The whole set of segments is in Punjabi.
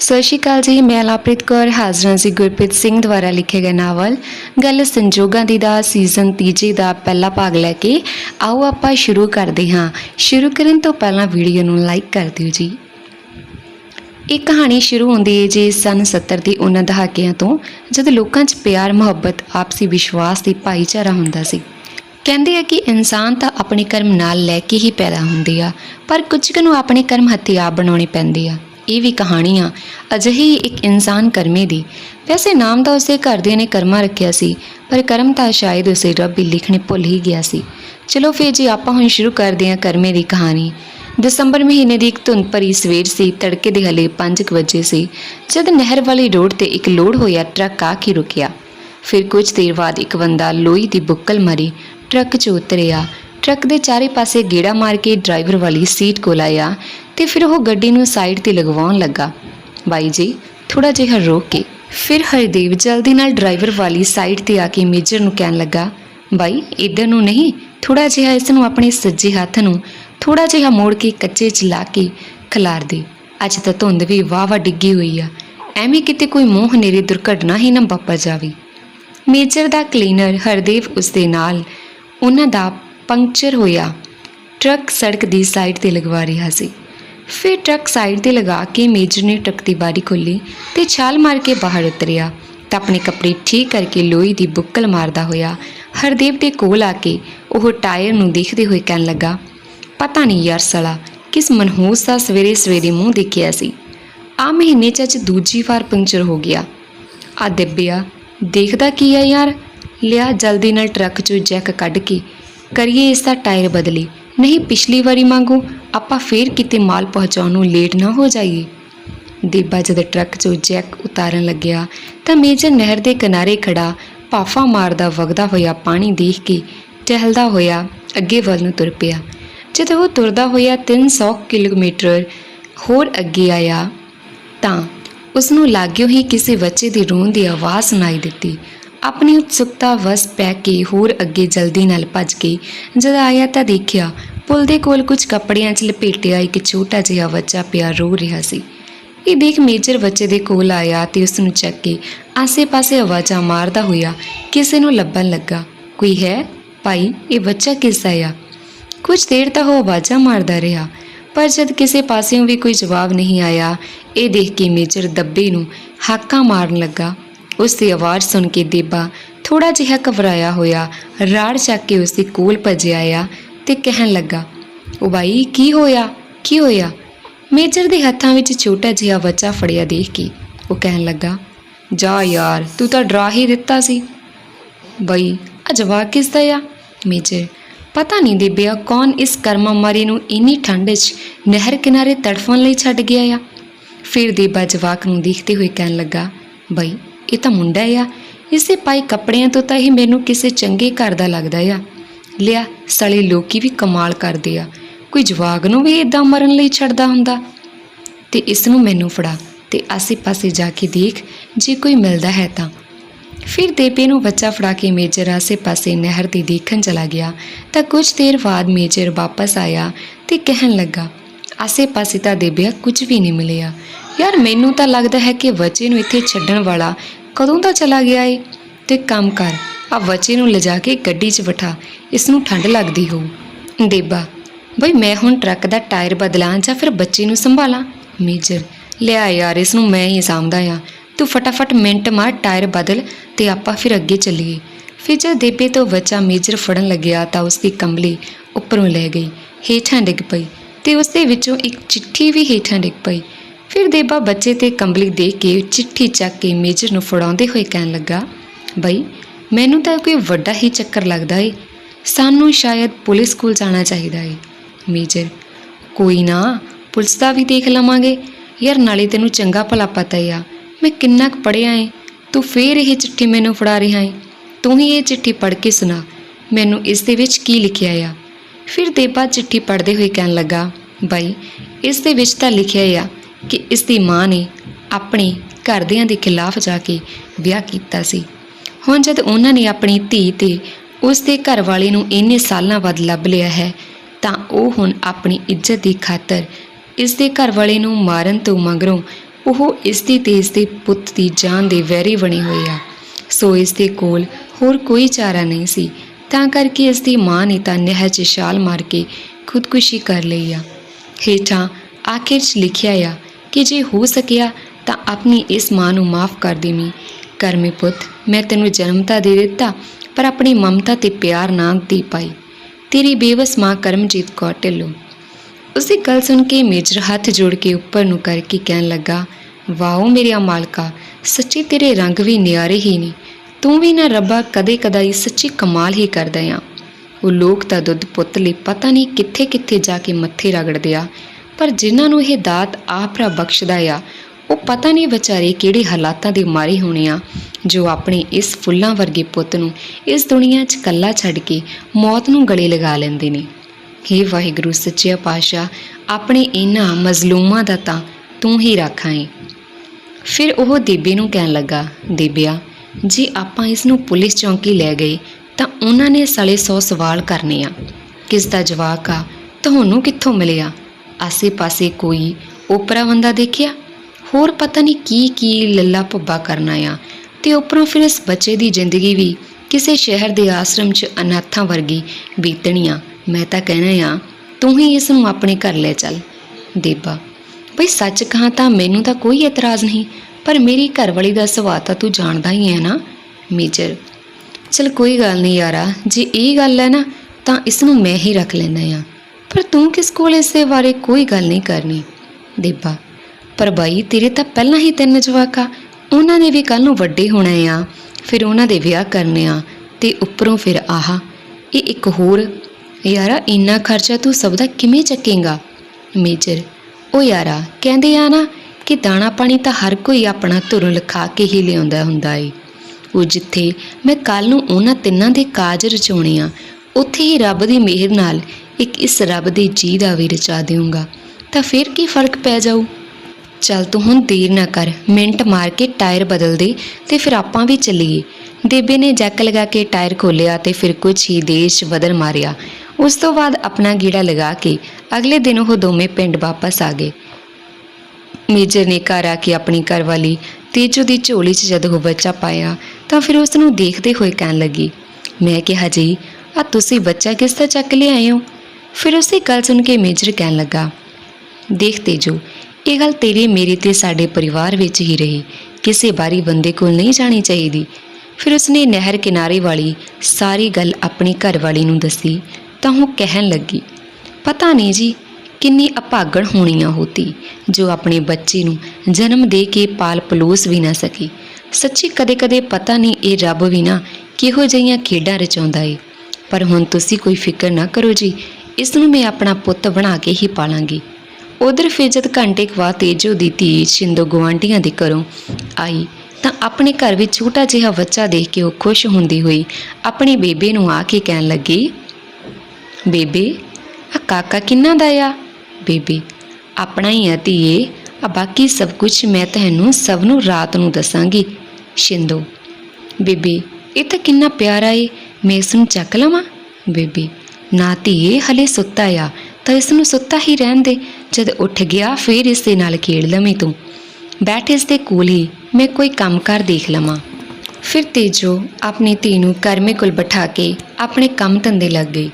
ਸਤਿ ਸ਼੍ਰੀ ਅਕਾਲ ਜੀ, ਮੈਂ ਲਾਪ੍ਰੀਤ ਕੌਰ, ਹਾਜ਼ਰਾਂ ਜੀ ਗੁਰਪ੍ਰੀਤ ਸਿੰਘ ਦੁਆਰਾ ਲਿਖੇ ਗਏ ਨਾਵਲ। ਗੱਲ ਸੰਜੋਗਾਂ ਦੀ ਦਾ ਸੀਜ਼ਨ ਤੀਜੇ ਦਾ ਪਹਿਲਾ ਭਾਗ ਲੈ ਕੇ ਆਓ ਆਪਾਂ ਸ਼ੁਰੂ ਕਰਦੇ ਹਾਂ। ਸ਼ੁਰੂ ਕਰਨ ਤੋਂ ਪਹਿਲਾਂ ਵੀਡੀਓ ਨੂੰ ਲਾਈਕ ਕਰ ਦਿਓ ਜੀ। ਇਹ ਕਹਾਣੀ ਸ਼ੁਰੂ ਹੁੰਦੀ ਹੈ ਜੀ ਸਨ 70 ਦੀ ਉਹਨਾਂ ਦਹਾਕਿਆਂ ਤੋਂ, ਜਦ ਲੋਕਾਂ 'ਚ ਪਿਆਰ, ਮੁਹੱਬਤ, ਆਪਸੀ ਵਿਸ਼ਵਾਸ ਤੇ ਭਾਈਚਾਰਾ ਹੁੰਦਾ ਸੀ। ਕਹਿੰਦੇ ਆ ਕਿ ਇਨਸਾਨ ਤਾਂ ਆਪਣੇ ਕਰਮ ਨਾਲ ਲੈ ਕੇ ਹੀ ਪੈਦਾ ਹੁੰਦੀ ਆ, ਪਰ ਕੁਝ ਕੁ ਨੂੰ ਆਪਣੇ ਕਰਮ ਹਥਿਆਰ ਆਪ ਬਣਾਉਣੇ ਪੈਂਦੇ ਆ। ਇਹ ਵੀ ਕਹਾਣੀ ਆ ਅਜਿਹੀ ਇੱਕ ਇਨਸਾਨ ਕਰਮੇ ਦੀ। ਵੈਸੇ ਨਾਮ ਤਾਂ ਉਸੇ ਘਰਦਿਆਂ ਨੇ ਕਰਮਾ ਰੱਖਿਆ ਸੀ, ਪਰ ਕਰਮ ਤਾਂ ਸ਼ਾਇਦ ਉਸੇ ਰੱਬ ਹੀ ਲਿਖਣੇ ਭੁੱਲ ਹੀ ਗਿਆ ਸੀ। ਚਲੋ ਫਿਰ ਜੀ, ਆਪਾਂ ਹੁਣ ਸ਼ੁਰੂ ਕਰਦੇ ਹਾਂ ਕਰਮੇ ਦੀ ਕਹਾਣੀ। ਦਸੰਬਰ ਮਹੀਨੇ ਦੀ ਇੱਕ ਧੁੰਦ ਭਰੀ ਸਵੇਰ ਸੀ, ਤੜਕੇ ਦੇ ਹਲੇ 5 ਵਜੇ ਸੀ, ਜਦ ਨਹਿਰ ਵਾਲੀ ਰੋਡ ਤੇ ਇੱਕ ਲੋਡ ਹੋਇਆ ਟਰੱਕ ਆ ਕੇ ਰੁਕਿਆ। ਫਿਰ ਕੁਝ ਦੇਰ ਬਾਅਦ ਇੱਕ ਬੰਦਾ ਲੋਹੀ ਦੀ ਬੁੱਕਲ ਮਾਰੀ, ਟਰੱਕ 'ਚ ਉਤਰਿਆ। ਟਰੱਕ ਦੇ ਚਾਰੇ ਪਾਸੇ ਗੇੜਾ ਮਾਰ ਕੇ ਡਰਾਈਵਰ ਵਾਲੀ ਸੀਟ ਕੋਲ ਆਇਆ। ਤੇ ਫਿਰ ਉਹ ਗੱਡੀ ਨੂੰ ਸਾਈਡ ਤੇ ਲਗਵਾਉਣ ਲੱਗਾ। ਬਾਈ ਜੀ ਥੋੜਾ ਜਿਹਾ ਰੋਕ ਕੇ ਫਿਰ ਹਰਦੇਵ ਜਲਦੀ ਨਾਲ ਡਰਾਈਵਰ ਵਾਲੀ ਸਾਈਡ ਤੇ ਆ ਕੇ ਮੇਜਰ ਨੂੰ ਕਹਿਣ ਲੱਗਾ, ਬਾਈ, ਇੱਧਰ ਨੂੰ ਨਹੀਂ ਥੋੜਾ ਜਿਹਾ ਇਸ ਨੂੰ ਆਪਣੇ ਸੱਜੇ ਹੱਥ ਨੂੰ ਥੋੜਾ ਜਿਹਾ ਮੋੜ ਕੇ ਕੱਚੇ 'ਚ ਲਾ ਕੇ ਖਿਲਾਰ ਦੇ। ਅੱਜ ਤਾਂ ਧੁੰਦ ਵੀ ਵਾਵਾ ਡਿੱਗੀ ਹੋਈ ਆ। ਐਵੇਂ ਕਿਤੇ ਕੋਈ ਮੋਹ ਹਨੇਰੀ ਦੁਰਘਟਨਾ ਹੀ ਨਾ ਵਾਪਰ ਜਾਵੇ। ਮੇਜਰ ਦਾ ਕਲੀਨਰ ਹਰਦੇਵ ਉਸ ਦੇ ਨਾਲ, ਉਹਨਾਂ ਦਾ ਪੰਕਚਰ ਹੋਇਆ। ਟਰੱਕ ਸੜਕ ਦੀ ਸਾਈਡ ਤੇ ਲਗਵਾ ਰਿਹਾ ਸੀ। ਫਿਰ ਟਰੱਕ ਸਾਈਡ ਤੇ ਲਗਾ ਕੇ ਮੇਜਰ ਨੇ ਟਰੱਕ ਦੀ ਬਾਰੀ ਖੋਲੀ ਤੇ ਛਾਲ ਮਾਰ ਕੇ ਬਾਹਰ ਉਤਰਿਆ। ਤਾਂ ਆਪਣੇ ਕੱਪੜੇ ਠੀਕ ਕਰਕੇ ਲੋਹੀ ਦੀ ਬੁੱਕਲ ਮਾਰਦਾ ਹੋਇਆ ਹਰਦੇਵ ਦੇ ਕੋਲ ਆ ਕੇ ਉਹ ਟਾਇਰ ਨੂੰ ਦੇਖਦੇ ਹੋਏ ਕਹਿਣ ਲੱਗਾ, ਪਤਾ ਨਹੀਂ ਯਾਰ ਸਲਾ, ਕਿਸ ਮਨਹੂਸ ਦਾ ਸਵੇਰੇ ਸਵੇਰੇ ਮੂੰਹ ਦੇਖਿਆ ਸੀ। ਆ ਮਹੀਨੇ ਚ ਅੱਜ ਦੂਜੀ ਵਾਰ ਪੰਕਚਰ ਹੋ ਗਿਆ। ਆ ਦੱਬਿਆ, ਦੇਖਦਾ ਕੀ ਆ ਯਾਰ? ਲਿਆ ਜਲਦੀ ਨਾਲ ਟਰੱਕ ਚੋਂ ਜੈਕ ਕੱਢ ਕੇ, ਕਰੀਏ ਇਸ ਦਾ ਟਾਇਰ ਬਦਲੀ। ਨਹੀਂ ਪਿਛਲੀ ਵਾਰੀ ਵਾਂਗੂ ਆਪਾਂ ਫੇਰ ਕਿਤੇ ਮਾਲ ਪਹੁੰਚਾਉਣ ਨੂੰ ਲੇਟ ਨਾ ਹੋ ਜਾਈਏ ਦੇਬਾ ਜਦ ਟਰੱਕ ਚੋਂ ਜੈਕ ਉਤਾਰਨ ਲੱਗਿਆ ਤਾਂ ਮੇਜਰ ਨਹਿਰ ਦੇ ਕਿਨਾਰੇ ਖੜਾ ਪਾਫਾ ਮਾਰਦਾ ਵਗਦਾ ਹੋਇਆ ਪਾਣੀ ਦੇਖ ਕੇ ਟਹਿਲਦਾ ਹੋਇਆ ਅੱਗੇ ਵੱਲ ਨੂੰ ਤੁਰ ਪਿਆ ਜਦੋਂ ਉਹ ਤੁਰਦਾ ਹੋਇਆ 300 ਕਿਲੋਮੀਟਰ ਹੋਰ ਅੱਗੇ ਆਇਆ ਤਾਂ ਉਸ ਨੂੰ ਲਾਗਿਓ ਹੀ ਕਿਸੇ ਬੱਚੇ ਦੀ ਰੋਣ ਦੀ ਆਵਾਜ਼ ਸੁਣਾਈ ਦਿੱਤੀ ਆਪਣੀ ਉਤਸੁਕਤਾ ਵਸ ਪੈ ਕੇ ਹੋਰ ਅੱਗੇ ਜਲਦੀ ਨਾਲ ਭੱਜ ਕੇ ਜਦ ਆਇਆ ਤਾਂ ਦੇਖਿਆ ਪੁਲ ਦੇ ਕੋਲ ਕੁਝ ਕੱਪੜਿਆਂ 'ਚ ਲਪੇਟਿਆ ਇੱਕ ਛੋਟਾ ਜਿਹਾ ਬੱਚਾ ਪਿਆ ਰੋ ਰਿਹਾ ਸੀ। ਇਹ ਦੇਖ ਮੇਜਰ ਬੱਚੇ ਦੇ ਕੋਲ ਆਇਆ ਤੇ ਉਸ ਨੂੰ ਚੱਕ ਕੇ ਆਸੇ-ਪਾਸੇ ਆਵਾਜ਼ਾਂ ਮਾਰਦਾ ਹੋਇਆ ਕਿਸੇ ਨੂੰ ਲੱਭਣ ਲੱਗਾ। ਕੋਈ ਹੈ? ਭਾਈ, ਇਹ ਬੱਚਾ ਕਿਸ ਦਾ ਆ? ਕੁਝ ਦੇਰ ਤੱਕ ਉਹ ਆਵਾਜ਼ਾਂ ਮਾਰਦਾ ਰਿਹਾ, ਪਰ ਜਦ ਕਿਸੇ ਪਾਸਿਓਂ ਵੀ ਕੋਈ ਜਵਾਬ ਨਹੀਂ ਆਇਆ, ਇਹ ਦੇਖ ਕੇ ਮੇਜਰ ਦੱਬੇ ਨੂੰ ਹਾਕਾਂ ਮਾਰਨ ਲੱਗਾ। ਉਸ ਦੀ ਆਵਾਜ਼ ਸੁਣ ਕੇ ਦੇਬਾ ਥੋੜਾ ਜਿਹਾ ਘਬਰਾਇਆ ਹੋਇਆ, ਰਾੜ ਚੱਕ ਕੇ ਉਸ ਦੇ ਕੋਲ ਭੱਜਿਆ ਆ ਤੇ ਕਹਿਣ ਲੱਗਾ, ਉਹ ਬਾਈ, ਕੀ ਹੋਇਆ? ਕੀ ਹੋਇਆ? ਮੇਜਰ ਦੇ ਹੱਥਾਂ ਵਿੱਚ ਛੋਟਾ ਜਿਹਾ ਬੱਚਾ ਫੜਿਆ ਦੇਖ ਕੇ। ਉਹ ਕਹਿਣ ਲੱਗਾ, ਜਾ ਯਾਰ, ਤੂੰ ਤਾਂ ਡਰਾ ਹੀ ਦਿੱਤਾ ਸੀ। ਬਈ ਆ ਜਵਾਕ ਕਿਸ ਦਾ ਆ? ਮੇਜਰ, ਪਤਾ ਨਹੀਂ ਦੇਬਿਆ ਕੌਣ ਇਸ ਕਰਮਾ ਮਾਰੀ ਨੂੰ ਇੰਨੀ ਠੰਡ 'ਚ ਨਹਿਰ ਕਿਨਾਰੇ ਤੜਫਣ ਲਈ ਛੱਡ ਗਿਆ ਆ? ਫਿਰ ਦੇਬਾ ਜਵਾਕ ਨੂੰ ਦੇਖਦੇ ਹੋਏ ਕਹਿਣ ਲੱਗਾ, ਬਈ ਇਹ ਤਾਂ ਮੁੰਡਾ ਆ। ਇਸੇ ਪਾਈ ਕੱਪੜਿਆਂ ਤੋਂ ਤਾਂ ਇਹ ਮੈਨੂੰ ਕਿਸੇ ਚੰਗੇ ਘਰ ਦਾ ਲੱਗਦਾ ਆ। ਲਿਆ, ਸਲੇ ਲੋਕੀ ਵੀ ਕਮਾਲ ਕਰਦੇ ਆ। ਕੋਈ ਜਵਾਗ ਨੂੰ ਵੀ ਇਦਾਂ ਮਰਨ ਲਈ ਛੱਡਦਾ ਹੁੰਦਾ। ਤੇ ਇਸ ਨੂੰ ਮੈਨੂੰ ਫੜਾ ਤੇ ਆਸੇ-ਪਾਸੇ ਜਾ ਕੇ ਦੇਖ, ਜੇ ਕੋਈ ਮਿਲਦਾ ਹੈ ਤਾਂ। ਫਿਰ ਦੇਬੇ ਨੂੰ ਬੱਚਾ ਫੜਾ ਕੇ ਮੇਜਰ ਆਸੇ-ਪਾਸੇ ਨਹਿਰ ਤੇ ਦੇਖਣ ਚਲਾ ਗਿਆ। ਤਾਂ ਕੁਝ ਦੇਰ ਬਾਅਦ ਮੇਜਰ ਵਾਪਸ ਆਇਆ ਤੇ ਕਹਿਣ ਲੱਗਾ, ਆਸੇ-ਪਾਸੇ ਤਾਂ ਦੇਬਿਆ ਕੁਝ ਵੀ ਨਹੀਂ ਮਿਲਿਆ। ਯਾਰ ਮੈਨੂੰ ਤਾਂ ਲੱਗਦਾ ਹੈ ਕਿ ਬੱਚੇ ਨੂੰ ਇੱਥੇ ਛੱਡਣ ਵਾਲਾ ਕਦੋਂ ਦਾ ਚਲਾ ਗਿਆ ਏ? ਤੇ ਕੰਮ ਕਰ। ਆ ਬੱਚੇ ਨੂੰ ਲਿਜਾ ਕੇ ਗੱਡੀ 'ਚ ਬਿਠਾ। ਇਸ ਨੂੰ ਠੰਡ ਲੱਗਦੀ ਹੋਊ। ਦੇਬਾ ਬਈ ਮੈਂ ਹੁਣ ਟਰੱਕ ਦਾ ਟਾਇਰ ਬਦਲਾਂ ਜਾਂ ਫਿਰ ਬੱਚੇ ਨੂੰ ਸੰਭਾਲਾਂ? ਮੇਜਰ, ਲਿਆ ਯਾਰ, ਇਸ ਨੂੰ ਮੈਂ ਹੀ ਸਾਂਭਦਾ ਆ। ਤੂੰ ਫਟਾਫਟ ਮਿੰਟ ਮਾਰ ਟਾਇਰ ਬਦਲ ਤੇ ਆਪਾਂ ਫਿਰ ਅੱਗੇ ਚੱਲੀਏ। ਫਿਰ ਜਦ ਦੇਬੇ ਤੋਂ ਬੱਚਾ ਮੇਜਰ ਫੜਨ ਲੱਗਿਆ ਤਾਂ ਉਸ ਦੀ ਕੰਬਲੀ ਉੱਪਰੋਂ ਲੈ ਗਈ। ਹੇਠਾਂ ਡਿੱਗ ਪਈ ਤੇ ਉਸ ਦੇ ਵਿੱਚੋਂ ਇੱਕ ਚਿੱਠੀ ਵੀ ਹੇਠਾਂ ਡਿੱਗ ਪਈ। ਫਿਰ ਦੇਬਾ ਬੱਚੇ ਤੇ ਕੰਬਲੀ ਦੇਖ ਕੇ ਚਿੱਠੀ ਚੱਕ ਕੇ ਮੇਜਰ ਨੂੰ ਫੜਾਉਂਦੇ ਹੋਏ ਕਹਿਣ ਲੱਗਾ, ਬਈ, ਮੈਨੂੰ ਤਾਂ ਕੋਈ ਵੱਡਾ ਹੀ ਚੱਕਰ ਲੱਗਦਾ ਏ। ਸਾਨੂੰ ਸ਼ਾਇਦ ਪੁਲਿਸ ਕੋਲ ਜਾਣਾ ਚਾਹੀਦਾ ਏ। ਮੇਜਰ, ਕੋਈ ਨਾ, ਪੁਲਿਸ ਦਾ ਵੀ ਦੇਖ ਲਵਾਂਗੇ। ਯਾਰ ਨਾਲੇ ਤੈਨੂੰ ਚੰਗਾ ਭਲਾ ਪਤਾ ਹੀ ਆ, ਮੈਂ ਕਿੰਨਾ ਕੁ ਪੜਿਆ ਏ। ਤੂੰ ਫੇਰ ਇਹ ਚਿੱਠੀ ਮੈਨੂੰ ਫੜਾ ਰਿਹਾ ਏ। ਤੂੰ ਹੀ ਇਹ ਚਿੱਠੀ ਪੜ੍ਹ ਕੇ ਸੁਣਾ, ਮੈਨੂੰ ਇਸ ਦੇ ਵਿੱਚ ਕੀ ਲਿਖਿਆ ਆ? ਫਿਰ ਦੇਬਾ ਚਿੱਠੀ ਪੜ੍ਹਦੇ ਹੋਏ ਕਹਿਣ ਲੱਗਾ, ਬਾਈ, ਇਸ ਦੇ ਵਿੱਚ ਤਾਂ ਲਿਖਿਆ ਆ ਕਿ ਇਸ ਦੀ ਮਾਂ ਨੇ ਆਪਣੇ ਘਰਦਿਆਂ ਦੇ ਖਿਲਾਫ ਜਾ ਕੇ ਵਿਆਹ ਕੀਤਾ ਸੀ। ਹੁਣ ਜਦ ਉਹਨਾਂ ਨੇ ਆਪਣੀ ਧੀ ਤੇ ਉਸ ਦੇ ਘਰ ਵਾਲੇ ਨੂੰ ਇੰਨੇ ਸਾਲਾਂ ਬਾਅਦ ਲੱਭ ਲਿਆ ਹੈ, ਤਾਂ ਉਹ ਹੁਣ ਆਪਣੀ ਇੱਜ਼ਤ ਦੀ ਖਾਤਰ ਇਸ ਦੇ ਘਰ ਵਾਲੇ ਨੂੰ ਮਾਰਨ ਤੋਂ ਮਗਰੋਂ ਉਹ ਇਸ ਦੀ ਤੇ ਇਸ ਦੇ ਪੁੱਤ ਦੀ ਜਾਨ ਦੇ ਵੈਰੀ ਬਣੇ ਹੋਏ ਆ। ਸੋ ਇਸ ਦੇ ਕੋਲ ਹੋਰ ਕੋਈ ਚਾਰਾ ਨਹੀਂ ਸੀ, ਤਾਂ ਕਰਕੇ ਇਸ ਦੀ ਮਾਂ ਨੇ ਤਾਂ ਨਹਿਰ 'ਚ ਛਾਲ ਮਾਰ ਕੇ ਖੁਦਕੁਸ਼ੀ ਕਰ ਲਈ ਆ। ਹੇਠਾਂ ਆਖਿਰ 'ਚ ਲਿਖਿਆ ਆ ਕਿ ਜੇ ਹੋ ਸਕਿਆ ਤਾਂ ਆਪਣੀ ਇਸ ਮਾਂ ਨੂੰ ਮਾਫ ਕਰ ਦੇਵੀਂ। ਕਰਮੇ ਪੁੱਤ, ਮੈਂ ਤੈਨੂੰ ਜਨਮ ਤਾਂ ਦੇ ਦਿੱਤਾ, ਪਰ ਆਪਣੀ ਮਮਤਾ ਤੇ ਪਿਆਰ ਨਾ ਦੇ ਪਾਈ। ਤੇਰੀ ਬੇਵਸ ਮਾਂ ਕਰਮਜੀਤ ਕੌਰ ਢਿੱਲੋਂ। ਉਸਦੀ ਗੱਲ ਸੁਣ ਕੇ ਮੇਜਰ ਹੱਥ ਜੋੜ ਕੇ ਉੱਪਰ ਨੂੰ ਕਰਕੇ ਕਹਿਣ ਲੱਗਾ, ਵਾਓ ਮੇਰਿਆ ਮਾਲਕਾ, ਸੱਚੀ ਤੇਰੇ ਰੰਗ ਵੀ ਨਿਆਰੇ ਹੀ ਨੇ। ਤੂੰ ਵੀ ਨਾ ਰੱਬਾ ਕਦੇ ਕਦਾਈ ਸੱਚੀ ਕਮਾਲ ਹੀ ਕਰਦਾ ਆ। ਉਹ ਲੋਕ ਤਾਂ ਦੁੱਧ ਪੁੱਤ ਲਈ ਪਤਾ ਨਹੀਂ ਕਿੱਥੇ ਕਿੱਥੇ ਜਾ ਕੇ ਮੱਥੇ ਰਗੜਦੇ ਆ। ਪਰ ਜਿਨ੍ਹਾਂ ਨੂੰ ਇਹ ਦਾਤ ਆਪ ਰਾ ਬਖਸ਼ਦਾ ਆ, ਉਹ ਪਤਾ ਨਹੀਂ ਵਿਚਾਰੇ ਕਿਹੜੇ ਹਾਲਾਤਾਂ ਦੇ ਮਾਰੇ ਹੋਣੇ ਆ, ਜੋ ਆਪਣੇ ਇਸ ਫੁੱਲਾਂ ਵਰਗੇ ਪੁੱਤ ਨੂੰ ਇਸ ਦੁਨੀਆ 'ਚ ਕੱਲਾ ਛੱਡ ਕੇ ਮੌਤ ਨੂੰ ਗਲੇ ਲਗਾ ਲੈਂਦੇ ਨੇ। ਹੇ ਵਾਹਿਗੁਰੂ, ਸੱਚਿਆ ਪਾਤਸ਼ਾਹ, ਆਪਣੇ ਇਹਨਾਂ ਮਜ਼ਲੂਮਾਂ ਦਾ ਤਾਂ ਤੂੰ ਹੀ ਰਾਖਾਂ ਏ ਫਿਰ ਉਹ ਦੇਬੇ ਨੂੰ ਕਹਿਣ ਲੱਗਾ, ਦੇਬਿਆ, ਜੇ ਆਪਾਂ ਇਸ ਨੂੰ ਪੁਲਿਸ ਚੌਂਕੀ ਲੈ ਗਏ, ਤਾਂ ਉਹਨਾਂ ਨੇ ਸਾਲੇ 100 ਸਵਾਲ ਕਰਨੇ ਆ। ਕਿਸ ਦਾ ਜਵਾਕ ਆ? ਤੁਹਾਨੂੰ ਕਿੱਥੋਂ ਮਿਲਿਆ? ਆਸੇ-ਪਾਸੇ ਕੋਈ ਓਪਰਾ ਬੰਦਾ ਦੇਖਿਆ? ਹੋਰ ਪਤਾ ਨਹੀਂ ਕੀ ਕੀ ਲੱਲਾ ਭੱਬਾ ਕਰਨਾ ਆ ਤੇ ਉੱਪਰੋਂ ਫਿਰ ਇਸ ਬੱਚੇ ਦੀ ਜ਼ਿੰਦਗੀ ਵੀ ਕਿਸੇ ਸ਼ਹਿਰ ਦੇ ਆਸ਼ਰਮ 'ਚ ਅਨਾਥਾਂ ਵਰਗੀ ਬੀਤਣੀ ਆ। ਮੈਂ ਤਾਂ ਕਹਿਣਾ ਆ, ਤੂੰ ਹੀ ਇਸ ਨੂੰ ਆਪਣੇ ਘਰ ਲੈ ਚੱਲ। ਦੇਬਾ, ਬਈ ਸੱਚ ਕਹਾਂ ਤਾਂ ਮੈਨੂੰ ਤਾਂ ਕੋਈ ਇਤਰਾਜ਼ ਨਹੀਂ, ਪਰ ਮੇਰੀ ਘਰਵਾਲੀ ਦਾ ਸੁਭਾਅ ਤਾਂ ਤੂੰ ਜਾਣਦਾ ਹੀ ਹੈ ਨਾ, ਮੇਜਰ। ਚਲ ਕੋਈ ਗੱਲ ਨਹੀਂ ਯਾਰਾ, ਜੇ ਇਹ ਗੱਲ ਹੈ ਨਾ, ਤਾਂ ਇਸ ਨੂੰ ਮੈਂ ਹੀ ਰੱਖ ਲੈਣਾ ਆ। ਪਰ ਤੂੰ ਕਿਸ ਕੋਲ ਇਸ ਦੇ ਬਾਰੇ ਕੋਈ ਗੱਲ ਨਹੀਂ ਕਰਨੀ? ਦੇਬਾ ਪਰ ਬਾਈ, ਤੇਰੇ ਤਾਂ ਪਹਿਲਾਂ ਹੀ ਤਿੰਨ ਜਵਾਕ ਆ। ਉਹਨਾਂ ਨੇ ਵੀ ਕੱਲ ਨੂੰ ਵੱਡੇ ਹੋਣੇ ਆ, ਫਿਰ ਉਹਨਾਂ ਦੇ ਵਿਆਹ ਕਰਨੇ ਆ ਤੇ ਉੱਪਰੋਂ ਫਿਰ ਆਹਾ। ਇਹ ਇੱਕ ਹੋਰ, ਯਾਰਾ, ਇੰਨਾ ਖਰਚਾ ਤੂੰ ਸਭ ਦਾ ਕਿਵੇਂ ਚੱਕੇਗਾ? ਮੇਜਰ, ਉਹ ਯਾਰਾ, ਕਹਿੰਦੇ ਆ ਨਾ ਕਿ ਦਾਣਾ ਪਾਣੀ ਤਾਂ ਹਰ ਕੋਈ ਆਪਣਾ ਧੁਰੋਂ ਲਿਖਾ ਕੇ ਹੀ ਲਿਆਉਂਦਾ ਹੁੰਦਾ ਏ। ਉਹ ਜਿੱਥੇ ਮੈਂ ਕੱਲ ਨੂੰ ਉਹਨਾਂ ਤਿੰਨਾਂ ਦੇ ਕਾਜ ਰਚਾਉਣੇ ਆ, ਉੱਥੇ ਹੀ ਰੱਬ ਦੀ ਮਿਹਰ ਨਾਲ ਇੱਕ ਇਸ ਰੱਬ ਦੇ ਜੀ ਦਾ ਵੀ ਰਚਾ ਦੇਵਾਂਗਾ ਤਾਂ ਫਿਰ ਕੀ ਫ਼ਰਕ ਪੈ ਜਾਊ? ਚੱਲ ਤੂੰ ਹੁਣ ਦੇਰ ਨਾ ਕਰ, ਮਿੰਟ ਮਾਰ ਕੇ ਟਾਇਰ ਬਦਲ ਦੇ ਤੇ ਫਿਰ ਆਪਾਂ ਵੀ ਚੱਲੀਏ। ਦੇਬੇ ਨੇ ਜੈਕ ਲਗਾ ਕੇ ਟਾਇਰ ਖੋਲਿਆ ਤੇ ਫਿਰ ਕੁਝ ਹੀ ਦੇਸ਼ ਬਦਲ ਮਾਰਿਆ। ਉਸ ਤੋਂ ਬਾਅਦ ਆਪਣਾ ਗੀੜਾ ਲਗਾ ਕੇ ਅਗਲੇ ਦਿਨ ਉਹ ਦੋਵੇਂ ਪਿੰਡ ਵਾਪਸ ਆ ਗਏ। ਮੇਜਰ ਨੇ ਘਰ ਆ ਕੇ ਆਪਣੀ ਘਰਵਾਲੀ ਤੇਜੂ ਦੀ ਝੋਲੀ 'ਚ ਜਦ ਉਹ ਬੱਚਾ ਪਾਇਆ, ਤਾਂ ਫਿਰ ਉਸ ਨੂੰ ਦੇਖਦੇ ਹੋਏ ਕਹਿਣ ਲੱਗੀ, ਮੈਂ ਕਿਹਾ ਜੀ ਆ ਤੁਸੀਂ ਬੱਚਾ ਕਿਸ ਤਰ੍ਹਾਂ ਚੱਕ ਲਿਆਏ ਹੋ? ਫਿਰ ਉਸਦੀ ਗੱਲ ਸੁਣ ਕੇ ਮੇਜਰ ਕਹਿਣ ਲੱਗਾ, ਦੇਖ ਤੇਜੋ, ਇਹ ਗੱਲ ਤੇਰੇ, ਮੇਰੇ ਤੇ ਸਾਡੇ ਪਰਿਵਾਰ ਵਿੱਚ ਹੀ ਰਹੀ। ਕਿਸੇ ਬਾਰੀ ਬੰਦੇ ਕੋਲ ਨਹੀਂ ਜਾਣੀ ਚਾਹੀਦੀ। ਫਿਰ ਉਸਨੇ ਨਹਿਰ ਕਿਨਾਰੇ ਵਾਲੀ ਸਾਰੀ ਗੱਲ ਆਪਣੀ ਘਰਵਾਲੀ ਨੂੰ ਦੱਸੀ, ਤਾਂ ਉਹ ਕਹਿਣ ਲੱਗੀ, ਪਤਾ ਨਹੀਂ ਜੀ, ਕਿੰਨੀ ਅਭਾਗਣ ਹੋਣੀ ਆ ਹੋਤੀ, ਜੋ ਆਪਣੇ ਬੱਚੇ ਨੂੰ ਜਨਮ ਦੇ ਕੇ ਪਾਲ ਪਲੋਸ ਵੀ ਨਾ ਸਕੀ। ਸੱਚੀ ਕਦੇ-ਕਦੇ ਪਤਾ ਨਹੀਂ ਇਹ ਰੱਬ ਵੀ ਨਾ ਕਿਹੋ ਜਿਹੀਆਂ ਖੇਡਾਂ ਰਚਾਉਂਦਾ ਏ। ਪਰ ਹੁਣ ਤੁਸੀਂ ਕੋਈ ਫਿਕਰ ਨਾ ਕਰੋ ਜੀ ਇਸ ਨੂੰ ਮੈਂ ਆਪਣਾ ਪੁੱਤ ਬਣਾ ਕੇ ਹੀ ਪਾਲਾਂਗੀ। ਉਧਰ ਫਿਰ ਜਦ ਘੰਟੇ ਕੁ ਬਾਅਦ ਤੇਜੋ ਦੀ ਧੀ ਛਿੰਦੋ ਗਵਾਂਢੀਆਂ ਦੇ ਘਰੋਂ ਆਈ। ਤਾਂ ਆਪਣੇ ਘਰ ਵਿੱਚ ਛੋਟਾ ਜਿਹਾ ਬੱਚਾ ਦੇਖ ਕੇ ਉਹ ਖੁਸ਼ ਹੁੰਦੀ ਹੋਈ ਆਪਣੇ ਬੇਬੇ ਨੂੰ ਆ ਕੇ ਕਹਿਣ ਲੱਗੀ, ਬੇਬੇ ਆ ਕਾਕਾ ਕਿੰਨਾ ਦਾ ਆ? ਬੇਬੀ, ਆਪਣਾ ਹੀ ਆ ਧੀਏ, ਆ ਬਾਕੀ ਸਭ ਕੁਝ ਮੈਂ ਤੈਨੂੰ ਸਭ ਨੂੰ ਰਾਤ ਨੂੰ ਦੱਸਾਂਗੀ, ਸ਼ਿੰਦੋ। ਬੇਬੀ, ਇਹ ਤਾਂ ਕਿੰਨਾ ਪਿਆਰਾ ਏ, ਮੈਂ ਇਸ ਨੂੰ ਚੱਕ ਲਵਾਂ? ਬੇਬੀ ਨਾ ਧੀਏ, ਹਲੇ ਸੁੱਤਾ ਆ। ਤਾਂ ਇਸ ਨੂੰ ਸੁੱਤਾ ਹੀ ਰਹਿਣ ਦੇ। ਜਦ ਉੱਠ ਗਿਆ, ਫੇਰ ਇਸ ਦੇ ਨਾਲ ਖੇਡ ਲਵੇਂ ਤੂੰ। ਬੈਠ ਇਸ ਦੇ ਕੋਲ ਹੀ, ਮੈਂ ਕੋਈ ਕੰਮ ਕਰ ਦੇਖ ਲਵਾਂ। ਫਿਰ ਤੇਜੋ ਆਪਣੀ ਧੀ ਨੂੰ ਕਰਮੇ ਕੋਲ ਬਿਠਾ ਕੇ ਆਪਣੇ ਕੰਮ ਧੰਦੇ ਲੱਗ ਗਈ।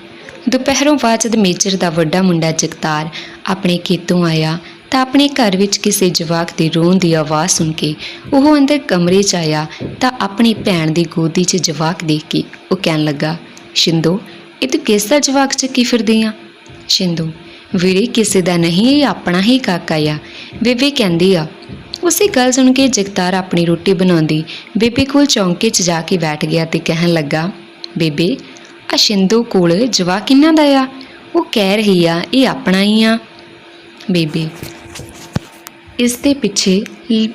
ਦੁਪਹਿਰੋਂ ਬਾਅਦ ਜਦ ਮੇਜਰ ਦਾ ਵੱਡਾ ਮੁੰਡਾ ਜਗਤਾਰ ਆਪਣੇ ਖੇਤੋਂ ਆਇਆ ਤਾਂ ਆਪਣੇ ਘਰ ਵਿੱਚ ਕਿਸੇ ਜਵਾਕ ਦੇ ਰੋਣ ਦੀ ਆਵਾਜ਼ ਸੁਣ ਕੇ ਉਹ ਅੰਦਰ ਕਮਰੇ 'ਚ ਆਇਆ ਤਾਂ ਆਪਣੀ ਭੈਣ ਦੀ ਗੋਦੀ 'ਚ ਜਵਾਕ ਦੇਖ ਕੇ ਉਹ ਕਹਿਣ ਲੱਗਾ, ਸ਼ਿੰਦੋ ਇਹ ਤੂੰ ਕਿਸ ਦਾ ਜਵਾਕ ਚੱਕੀ ਫਿਰਦੀ ਆ? ਸ਼ਿੰਦੂ, ਵੀਰੇ ਕਿਸੇ ਦਾ ਨਹੀਂ, ਇਹ ਆਪਣਾ ਹੀ ਕਾਕਾ ਆ। ਬੇਬੇ ਕਹਿੰਦੀ ਆ, ਉਸੇ ਗੱਲ ਸੁਣ ਕੇ ਜਗਤਾਰ ਆਪਣੀ ਰੋਟੀ ਬਣਾਉਂਦੀ, ਬੇਬੇ ਕੋਲ ਚੌਂਕੇ 'ਚ ਜਾ ਕੇ ਬੈਠ ਗਿਆ ਤੇ ਕਹਿਣ ਲੱਗਾ, ਬੇਬੇ ਆ ਸ਼ਿੰਦੂ ਕੋਲ ਜਵਾ ਕਿੰਨਾ ਦਾ ਆ? ਉਹ ਕਹਿ ਰਹੀ ਆ, ਇਹ ਆਪਣਾ ਹੀ ਆ। ਬੇਬੇ, ਇਸ ਦੇ ਪਿੱਛੇ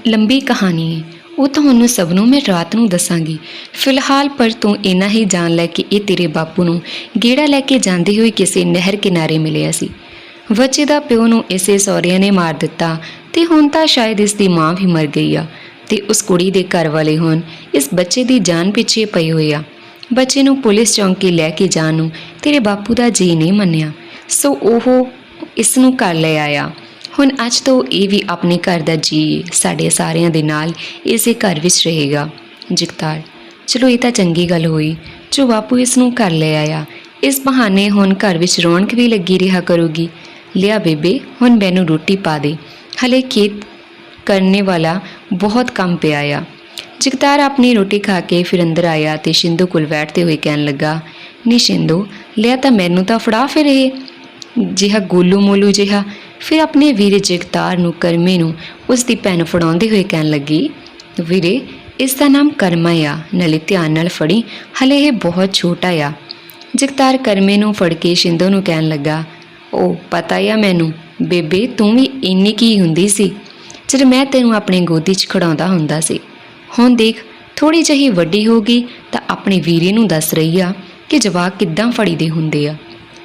ਲੰਬੀ ਕਹਾਣੀ ਹੈ। ਉਹ ਤੁਹਾਨੂੰ ਸਭ ਨੂੰ ਮੈਂ ਰਾਤ ਨੂੰ ਦੱਸਾਂਗੀ। ਫਿਲਹਾਲ ਪਰ ਤੂੰ ਇਨਾ ਹੀ ਜਾਣ ਲੈ ਕਿ ਇਹ ਤੇਰੇ ਬਾਪੂ ਨੂੰ ਗੇੜਾ ਲੈ ਕੇ ਜਾਂਦੇ ਹੋਏ ਕਿਸੇ ਨਹਿਰ ਕਿਨਾਰੇ ਮਿਲਿਆ ਸੀ। ਬੱਚੇ ਦਾ ਪਿਓ ਨੂੰ ਇਸੇ ਸਹੁਰਿਆਂ ਨੇ ਮਾਰ ਦਿੱਤਾ ਤੇ ਹੁਣ ਤਾਂ ਸ਼ਾਇਦ ਇਸ ਦੀ ਮਾਂ ਵੀ ਮਰ ਗਈ ਆ ਤੇ ਉਸ ਕੁੜੀ ਦੇ ਘਰ ਵਾਲੇ ਹੁਣ ਇਸ ਬੱਚੇ ਦੀ ਜਾਨ ਪਿੱਛੇ ਪਈ ਹੋਈ ਆ। ਬੱਚੇ ਨੂੰ ਪੁਲਿਸ ਚੌਂਕੀ ਲੈ ਕੇ ਜਾਣ ਨੂੰ ਤੇਰੇ ਬਾਪੂ ਦਾ ਜੀ ਨਹੀਂ ਮੰਨਿਆ। ਸੋ ਉਹ ਇਸ ਨੂੰ ਘਰ ਲੈ ਆਇਆ। ਹੁਣ ਅੱਜ ਤੋਂ ਇਹ ਵੀ ਆਪਣੇ ਘਰ ਦਾ ਜੀ ਸਾਡੇ ਸਾਰਿਆਂ ਦੇ ਨਾਲ ਇਸੇ ਘਰ ਵਿੱਚ ਰਹੇਗਾ। ਜਗਤਾਰ, ਚਲੋ ਇਹ ਤਾਂ ਚੰਗੀ ਗੱਲ ਹੋਈ, ਜੋ ਬਾਪੂ ਇਸ ਨੂੰ ਘਰ ਲੈ ਆਇਆ, ਇਸ ਬਹਾਨੇ ਹੁਣ ਘਰ ਵਿੱਚ ਰੌਣਕ ਵੀ ਲੱਗੀ ਰਿਹਾ ਕਰੂਗੀ। ਲਿਆ ਬੇਬੇ, ਹੁਣ ਮੈਨੂੰ ਰੋਟੀ ਪਾ ਦੇ। ਹਲੇ ਖੇਤ ਕਰਨੇ ਵਾਲਾ ਬਹੁਤ ਕੰਮ ਪਿਆ ਆ। ਜਗਤਾਰ ਆਪਣੀ ਰੋਟੀ ਖਾ ਕੇ ਫਿਰ ਅੰਦਰ ਆਇਆ ਤੇ ਸ਼ਿੰਦੂ ਕੋਲ ਬੈਠਦੇ ਹੋਏ ਕਹਿਣ ਲੱਗਾ, ਨੀ ਸ਼ਿੰਦੂ, ਲਿਆ ਤਾਂ ਮੈਨੂੰ ਤਾਂ ਫੜਾ ਫਿਰ ਇਹ ਜਿਹਾ ਗੋਲੂ ਮੋਲੂ ਜਿਹਾ। ਫਿਰ ਆਪਣੇ ਵੀਰੇ ਜਗਤਾਰ ਨੂੰ ਕਰਮੇ ਨੂੰ ਉਸ ਦੀ ਭੈਣ ਫੜਾਉਂਦੇ ਹੋਏ ਕਹਿਣ ਲੱਗੀ, ਵੀਰੇ, ਇਸ ਦਾ ਨਾਮ ਕਰਮਾ ਆ, ਨਾਲੇ ਧਿਆਨ ਨਾਲ ਫੜੀ, ਹਲੇ ਇਹ ਬਹੁਤ ਛੋਟਾ ਆ। ਜਗਤਾਰ ਕਰਮੇ ਨੂੰ ਫੜ ਕੇ ਸ਼ਿੰਦੋ ਨੂੰ ਕਹਿਣ ਲੱਗਾ, ਉਹ ਪਤਾ ਆ ਮੈਨੂੰ, ਬੇਬੇ, ਤੂੰ ਵੀ ਇੰਨੀ ਕੀ ਹੁੰਦੀ ਸੀ? ਜਦ ਮੈਂ ਤੈਨੂੰ ਆਪਣੀ ਗੋਦੀ 'ਚ ਖੜਾਉਂਦਾ ਹੁੰਦਾ ਸੀ। ਹੁਣ ਦੇਖ ਥੋੜੀ ਜਿਹੀ ਵੱਡੀ ਹੋ ਗਈ ਤਾਂ ਆਪਣੇ ਵੀਰੇ ਨੂੰ ਦੱਸ ਰਹੀ ਆ ਕਿ ਜਵਾਕ ਕਿੱਦਾਂ ਫੜੀਦੇ ਹੁੰਦੇ ਆ।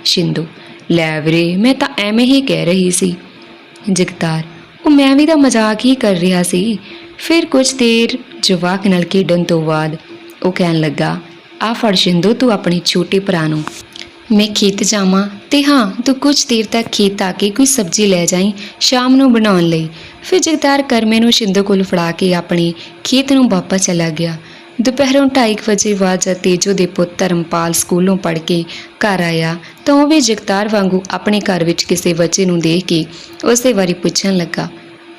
ਸ਼ਿੰਦੂ ਲੈ ਵੀਰੇ, ਮੈਂ ਤਾਂ ਐਵੇਂ ਹੀ ਕਹਿ ਰਹੀ ਸੀ। ਜਗਤਾਰ, ਉਹ ਮੈਂ ਵੀ ਤਾਂ ਮਜ਼ਾਕ ਹੀ ਕਰ ਰਿਹਾ ਸੀ। ਫਿਰ ਕੁਝ ਦੇਰ ਜਵਾਕ ਨਾਲ ਖੇਡਣ ਤੋਂ ਬਾਅਦ ਉਹ ਕਹਿਣ ਲੱਗਾ, ਆ ਫੜ ਸ਼ਿੰਦੂ, ਤੂੰ ਆਪਣੇ ਛੋਟੇ ਭਰਾ ਨੂੰ। ਮੈਂ ਖੇਤ ਜਾਵਾਂ ਤੇ ਹਾਂ, ਤੂੰ ਕੁਝ ਦੇਰ ਤੱਕ ਖੇਤ ਆ ਕੇ ਕੋਈ ਸਬਜ਼ੀ ਲੈ ਜਾਈਂ ਸ਼ਾਮ ਨੂੰ ਬਣਾਉਣ ਲਈ। ਫਿਰ ਜਗਤਾਰ ਕਰਮੇ ਨੂੰ ਸ਼ਿੰਦੂ ਕੋਲ ਫੜਾ ਕੇ ਆਪਣੇ ਖੇਤ ਨੂੰ ਵਾਪਸ ਚਲਾ ਗਿਆ। ਦੁਪਹਿਰੋਂ 2:30 ਵਜੇ ਬਾਅਦ ਜਦ ਤੇਜੋ ਦੇ ਪੁੱਤ ਧਰਮਪਾਲ ਸਕੂਲੋਂ ਪੜ੍ਹ ਕੇ ਘਰ ਆਇਆ ਤਾਂ ਉਹ ਵੀ ਜਗਤਾਰ ਵਾਂਗੂ ਆਪਣੇ ਘਰ ਵਿੱਚ ਕਿਸੇ ਬੱਚੇ ਨੂੰ ਦੇਖ ਕੇ ਉਸ ਦੇ ਬਾਰੇ ਪੁੱਛਣ ਲੱਗਾ।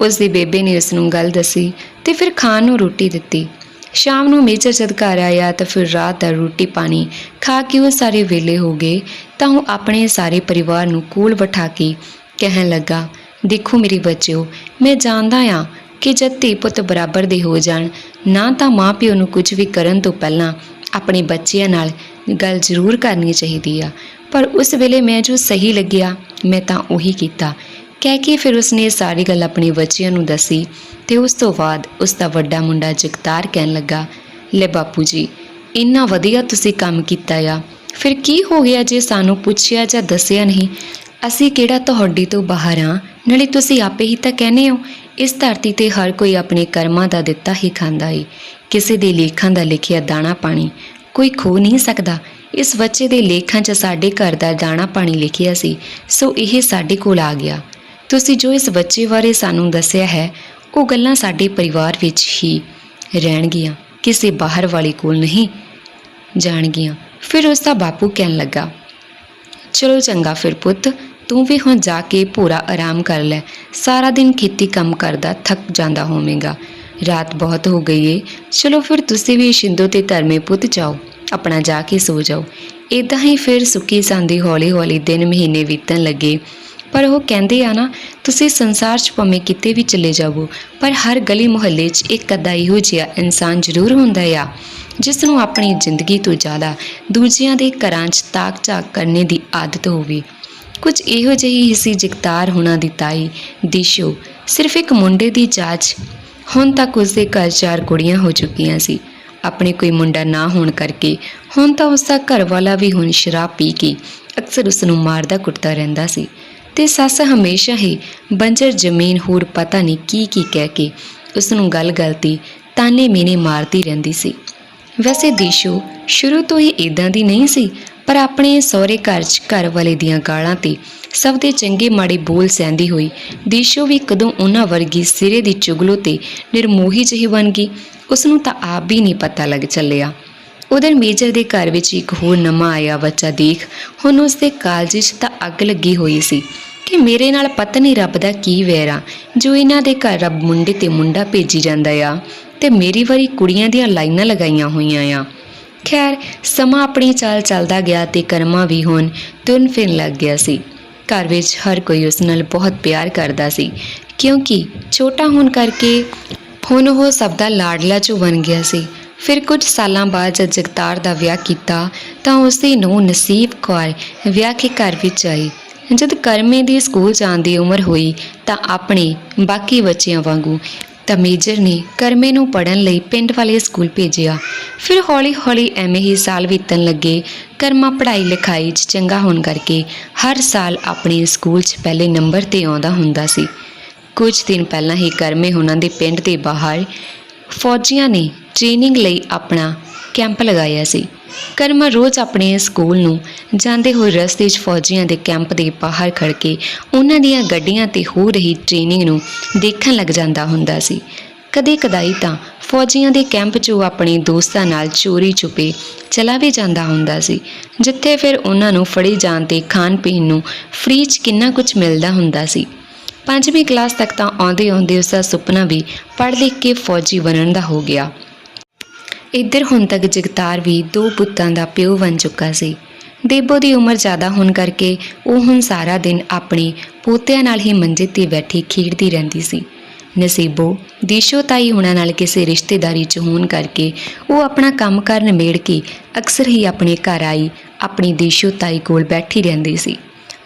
ਉਸ ਦੀ ਬੇਬੇ ਨੇ ਉਸ ਨੂੰ ਗੱਲ ਦੱਸੀ ਤੇ ਫਿਰ ਖਾਣ ਨੂੰ ਰੋਟੀ ਦਿੱਤੀ। ਸ਼ਾਮ ਨੂੰ ਮੇਜਰ ਜਦ ਘਰ ਆਇਆ ਤਾਂ ਫਿਰ ਰਾਤ ਦਾ ਰੋਟੀ ਪਾਣੀ ਖਾ ਕੇ ਉਹ ਸਾਰੇ ਵੇਲੇ ਹੋ ਗਏ ਤਾਂ ਉਹ ਆਪਣੇ ਸਾਰੇ ਪਰਿਵਾਰ ਨੂੰ ਕੋਲ ਬਿਠਾ ਕੇ ਕਹਿਣ ਲੱਗਾ, ਦੇਖੋ ਮੇਰੇ ਬੱਚਿਓ, ਮੈਂ ਜਾਣਦਾ ਆ ਕਿ ਜਦ ਧੀ ਪੁੱਤ ਬਰਾਬਰ ਦੇ ਹੋ ਜਾਣ, ਨਾ ਤਾਂ ਮਾਪਿਓ ਨੂੰ ਕੁਝ ਵੀ ਕਰਨ ਤੋਂ ਪਹਿਲਾਂ ਆਪਣੇ ਬੱਚਿਆਂ ਨਾਲ ਗੱਲ ਜ਼ਰੂਰ ਕਰਨੀ ਚਾਹੀਦੀ ਆ। ਪਰ ਉਸ ਵੇਲੇ ਮੈਂ ਜੋ ਸਹੀ ਲੱਗਿਆ, ਮੈਂ ਤਾਂ ਉਹੀ ਕੀਤਾ। ਕਹਿ ਕੇ ਫਿਰ ਉਸਨੇ ਸਾਰੀ ਗੱਲ ਆਪਣੇ ਬੱਚਿਆਂ ਨੂੰ ਦੱਸੀ ਤੇ ਉਸ ਤੋਂ ਬਾਅਦ ਉਸ ਦਾ ਵੱਡਾ ਮੁੰਡਾ ਜਗਤਾਰ ਕਹਿਣ ਲੱਗਾ, ਲੈ ਬਾਪੂ ਜੀ, ਇੰਨਾ ਵਧੀਆ ਤੁਸੀਂ ਕੰਮ ਕੀਤਾ ਆ। ਫਿਰ ਕੀ ਹੋ ਗਿਆ ਜੇ ਸਾਨੂੰ ਪੁੱਛਿਆ ਜਾਂ ਦੱਸਿਆ ਨਹੀਂ? ਅਸੀਂ ਕਿਹੜਾ ਤੁਹਾਡੀ ਤੋਂ ਬਾਹਰ ਆ? ਨਾਲੇ ਤੁਸੀਂ ਆਪੇ ਹੀ ਤਾਂ ਕਹਿੰਦੇ ਹੋ ਇਸ ਧਰਤੀ ਤੇ ਹਰ ਕੋਈ ਆਪਣੇ ਕਰਮਾਂ ਦਾ ਦਿੱਤਾ ਹੀ ਖਾਂਦਾ ਏ। ਕਿਸੇ ਦੇ ਲੇਖਾਂ ਦਾ ਲਿਖਿਆ ਦਾਣਾ ਪਾਣੀ ਕੋਈ ਖੋ ਨਹੀਂ ਸਕਦਾ। ਇਸ ਬੱਚੇ ਦੇ ਲੇਖਾਂ 'ਚ ਸਾਡੇ ਘਰ ਦਾ ਦਾਣਾ ਪਾਣੀ ਲਿਖਿਆ ਸੀ, ਸੋ ਇਹ ਸਾਡੇ ਕੋਲ ਆ ਗਿਆ। ਤੁਸੀਂ ਜੋ ਇਸ ਬੱਚੇ ਬਾਰੇ ਸਾਨੂੰ ਦੱਸਿਆ ਹੈ, ਉਹ ਗੱਲਾਂ ਸਾਡੇ ਪਰਿਵਾਰ ਵਿੱਚ ਹੀ ਰਹਿਣਗੀਆਂ। ਕਿਸੇ ਬਾਹਰ ਵਾਲੇ ਕੋਲ ਨਹੀਂ ਜਾਣਗੀਆਂ। ਫਿਰ ਉਸ ਦਾ ਬਾਪੂ ਕਹਿਣ ਲੱਗਾ, ਚਲੋ ਚੰਗਾ ਫਿਰ ਪੁੱਤ ਤੂੰ ਵੀ ਹੁਣ ਜਾ ਕੇ ਪੂਰਾ ਆਰਾਮ ਕਰ ਲੈ। ਸਾਰਾ ਦਿਨ ਖੇਤੀ ਕੰਮ ਕਰਦਾ, ਥੱਕ ਜਾਂਦਾ ਹੋਵੇਂਗਾ। ਰਾਤ ਬਹੁਤ ਹੋ ਗਈ ਏ। ਚਲੋ ਫਿਰ ਤੁਸੀਂ ਵੀ ਸ਼ਿੰਦੋ ਤੇ ਧਰਮੇ ਪੁੱਤ ਜਾਓ। ਆਪਣਾ ਜਾ ਕੇ ਸੋ ਜਾਓ। ਇਦਾਂ ਹੀ ਫਿਰ ਸੁੱਕੀ ਸਾਂਦੀ ਹੌਲੀ ਹੌਲੀ ਦਿਨ ਮਹੀਨੇ ਬੀਤਣ ਲੱਗੇ। ਪਰ ਉਹ ਕਹਿੰਦੇ ਆ ਨਾ, ਤੁਸੀਂ ਸੰਸਾਰ 'ਚ ਭਾਵੇਂ ਕਿਤੇ ਵੀ ਚਲੇ ਜਾਵੋ, ਪਰ ਹਰ ਗਲੀ ਮੁਹੱਲੇ 'ਚ ਇੱਕ ਅੱਧਾ ਇਹੋ ਜਿਹਾ ਇਨਸਾਨ ਜ਼ਰੂਰ ਹੁੰਦਾ ਆ, ਜਿਸ ਨੂੰ ਆਪਣੀ ਜ਼ਿੰਦਗੀ ਤੋਂ ਜ਼ਿਆਦਾ ਦੂਜਿਆਂ ਦੇ ਘਰਾਂ 'ਚ ਤਾਕ ਝਾਕ ਕਰਨੇ ਦੀ ਆਦਤ ਹੋਵੇ। ਕੁਝ ਇਹੋ ਜਿਹੀ ਹੀ ਸੀ ਜਗਤਾਰ ਹੁਣਾਂ ਦੀ ਤਾਈ। ਦੀਸ਼ੋ, ਸਿਰਫ ਇੱਕ ਮੁੰਡੇ ਦੀ ਜਾਚ। ਹੁਣ ਤੱਕ ਉਸਦੇ ਘਰ ਚਾਰ ਕੁੜੀਆਂ ਹੋ ਚੁੱਕੀਆਂ ਸੀ। ਆਪਣੇ ਕੋਈ ਮੁੰਡਾ ਨਾ ਹੋਣ ਕਰਕੇ ਹੁਣ ਤਾਂ ਉਸਦਾ ਘਰ ਵਾਲਾ ਵੀ ਹੁਣ ਸ਼ਰਾਬ ਪੀ ਕੇ ਅਕਸਰ ਉਸ ਨੂੰ ਮਾਰਦਾ ਕੁੱਟਦਾ ਰਹਿੰਦਾ ਸੀ। ਤੇ ਸੱਸ ਹਮੇਸ਼ਾ ਹੀ ਬੰਜਰ ਜ਼ਮੀਨ ਹੋਰ ਪਤਾ ਨਹੀਂ ਕੀ ਕੀ ਕਹਿ ਕੇ ਉਸ ਨੂੰ ਗੱਲ-ਗੱਲ ਤੇ ਤਾਨੇ ਮੀਨੇ ਮਾਰਦੀ ਰਹਿੰਦੀ ਸੀ। ਵੈਸੇ ਦੀਸ਼ੋ, ਸ਼ੁਰੂ ਤੋਂ ਹੀ ਇਦਾਂ ਦੀ ਨਹੀਂ ਸੀ। ਪਰ ਆਪਣੇ ਸਹੁਰੇ ਘਰ 'ਚ ਘਰ ਵਾਲੇ ਦੀਆਂ ਗਾਲਾਂ ਤੇ ਸਭ ਦੇ ਚੰਗੇ ਮਾੜੇ ਬੋਲ ਸਹਿੰਦੀ ਹੋਈ, ਦੀਸ਼ੋ ਵੀ ਕਦੋਂ ਉਹਨਾਂ ਵਰਗੀ ਸਿਰੇ ਦੀ ਚੁਗਲੋ ਤੇ ਨਿਰਮੋਹੀ ਜਿਹੀ ਬਣ ਗਈ। ਉਸ ਨੂੰ ਤਾਂ ਆਪ ਵੀ ਨਹੀਂ ਪਤਾ ਲੱਗ ਚੱਲਿਆ। ਉਧਰ ਮੇਜਰ ਦੇ ਘਰ ਵਿੱਚ ਇੱਕ ਹੋਰ ਨਵਾਂ ਆਇਆ ਬੱਚਾ ਦੇਖ, ਹੁਣ ਉਸ ਦੇ ਕਾਲਜ 'ਚ ਤਾਂ ਅੱਗ ਲੱਗੀ ਹੋਈ ਸੀ ਕਿ ਮੇਰੇ ਨਾਲ ਪਤਨੀ ਰੱਬ ਦਾ ਕੀ ਵੈਰਾ ਜੋ ਇਹਨਾਂ ਦੇ ਘਰ ਰੱਬ ਮੁੰਡੇ ਤੇ ਮੁੰਡਾ ਭੇਜੀ ਜਾਂਦਾ ਆ ਤੇ ਮੇਰੀ ਵਾਰੀ ਕੁੜੀਆਂ ਦੀਆਂ ਲਾਈਨਾਂ ਲਗਾਈਆਂ ਹੋਈਆਂ ਆ। ਖੈਰ, ਸਮਾਂ ਆਪਣੀ ਚਾਲ ਚੱਲਦਾ ਗਿਆ ਤੇ ਕਰਮਾ ਵੀ ਹੁਣ ਤੁਰਨ ਫਿਰਨ ਲੱਗ ਗਿਆ ਸੀ। ਘਰ ਵਿੱਚ ਹਰ ਕੋਈ ਉਸ ਨਾਲ ਬਹੁਤ ਪਿਆਰ ਕਰਦਾ ਸੀ, ਕਿਉਂਕਿ ਛੋਟਾ ਹੋਣ ਕਰਕੇ ਹੁਣ ਉਹ ਸਭ ਦਾ ਲਾਡਲਾ ਚੂ ਬਣ ਗਿਆ ਸੀ। ਫਿਰ ਕੁਝ ਸਾਲਾਂ ਬਾਅਦ ਜਦ ਜਗਤਾਰ ਦਾ ਵਿਆਹ ਕੀਤਾ, ਤਾਂ ਉਸ ਦੀ ਨੂੰਹ ਨਸੀਬ ਕੌਰ ਵਿਆਹ ਕੇ ਘਰ ਵਿੱਚ ਆਈ। ਜਦ ਕਰਮੇ ਦੀ ਸਕੂਲ ਜਾਣ ਦੀ ਉਮਰ ਹੋਈ, ਤਾਂ ਆਪਣੇ ਬਾਕੀ ਬੱਚਿਆਂ ਵਾਂਗੂ ਤਾਂ ਮੇਜਰ ਨੇ ਕਰਮੇ ਨੂੰ ਪੜਨ ਲਈ ਪਿੰਡ ਵਾਲੇ ਸਕੂਲ ਭੇਜਿਆ। ਫਿਰ ਹੌਲੀ-ਹੌਲੀ ਐਵੇਂ ਹੀ ਸਾਲ ਬੀਤਣ ਲੱਗੇ। ਕਰਮਾ ਪੜ੍ਹਾਈ ਲਿਖਾਈ 'ਚ ਚੰਗਾ ਹੋਣ ਕਰਕੇ ਹਰ ਸਾਲ ਆਪਣੇ ਸਕੂਲ 'ਚ ਪਹਿਲੇ ਨੰਬਰ ਤੇ ਆਉਂਦਾ ਹੁੰਦਾ ਸੀ। ਕੁਝ ਦਿਨ ਪਹਿਲਾਂ ਹੀ ਕਰਮੇ ਉਹਨਾਂ ਦੇ ਪਿੰਡ ਦੇ ਬਾਹਰ ਫੌਜੀਆਂ ਨੇ ਟ੍ਰੇਨਿੰਗ ਲਈ ਆਪਣਾ ਕੈਂਪ ਲਗਾਇਆ ਸੀ। ਕਰਮਾ ਰੋਜ਼ ਆਪਣੇ ਸਕੂਲ ਨੂੰ ਜਾਂਦੇ ਹੋਏ ਰਸਤੇ 'ਚ ਫੌਜੀਆਂ ਦੇ ਕੈਂਪ ਦੇ ਬਾਹਰ ਖੜ ਕੇ ਉਹਨਾਂ ਦੀਆਂ ਗੱਡੀਆਂ ਤੇ ਹੋ ਰਹੀ ਟ੍ਰੇਨਿੰਗ ਨੂੰ ਦੇਖਣ ਲੱਗ ਜਾਂਦਾ ਹੁੰਦਾ ਸੀ। ਕਦੇ ਕਦਾਈ ਤਾਂ ਫੌਜੀਆਂ ਦੇ ਕੈਂਪ 'ਚੋਂ ਆਪਣੇ ਦੋਸਤਾਂ ਨਾਲ ਚੋਰੀ ਛੁਪੇ ਚਲਾ ਵੀ ਜਾਂਦਾ ਹੁੰਦਾ ਸੀ, ਜਿੱਥੇ ਫਿਰ ਉਹਨਾਂ ਨੂੰ ਫੜੇ ਜਾਣ ਤੇ ਖਾਣ ਪੀਣ ਨੂੰ ਫ੍ਰੀ 'ਚ ਕਿੰਨਾ ਕੁਝ ਮਿਲਦਾ ਹੁੰਦਾ ਸੀ। ਪੰਜਵੀਂ ਕਲਾਸ ਤੱਕ ਤਾਂ ਆਉਂਦੇ ਆਉਂਦੇ ਉਸ ਦਾ ਸੁਪਨਾ ਵੀ ਪੜ੍ਹ ਲਿਖ ਕੇ ਫੌਜੀ ਬਣਨ ਦਾ ਹੋ ਗਿਆ। ਇੱਧਰ ਹੁਣ ਤੱਕ ਜਗਤਾਰ ਵੀ ਦੋ ਪੁੱਤਾਂ ਦਾ ਪਿਓ ਬਣ ਚੁੱਕਾ ਸੀ। ਦੇਬੋ ਦੀ ਉਮਰ ਜ਼ਿਆਦਾ ਹੋਣ ਕਰਕੇ ਉਹ ਹੁਣ ਸਾਰਾ ਦਿਨ ਆਪਣੇ ਪੋਤਿਆਂ ਨਾਲ ਹੀ ਮੰਜੇ ਤੇ ਬੈਠੀ ਖੇਡਦੀ ਰਹਿੰਦੀ ਸੀ। ਨਸੀਬੋ, ਦੇਸ਼ੋ ਤਾਈ ਹੁਣਾਂ ਨਾਲ ਕਿਸੇ ਰਿਸ਼ਤੇਦਾਰੀ 'ਚ ਹੋਣ ਕਰਕੇ ਉਹ ਆਪਣਾ ਕੰਮ ਕਰਨ ਨਿਬੇੜ ਕੇ ਅਕਸਰ ਹੀ ਆਪਣੇ ਘਰ ਆਈ, ਆਪਣੀ ਦੇਸ਼ੋ ਤਾਈ ਕੋਲ ਬੈਠੀ ਰਹਿੰਦੀ ਸੀ।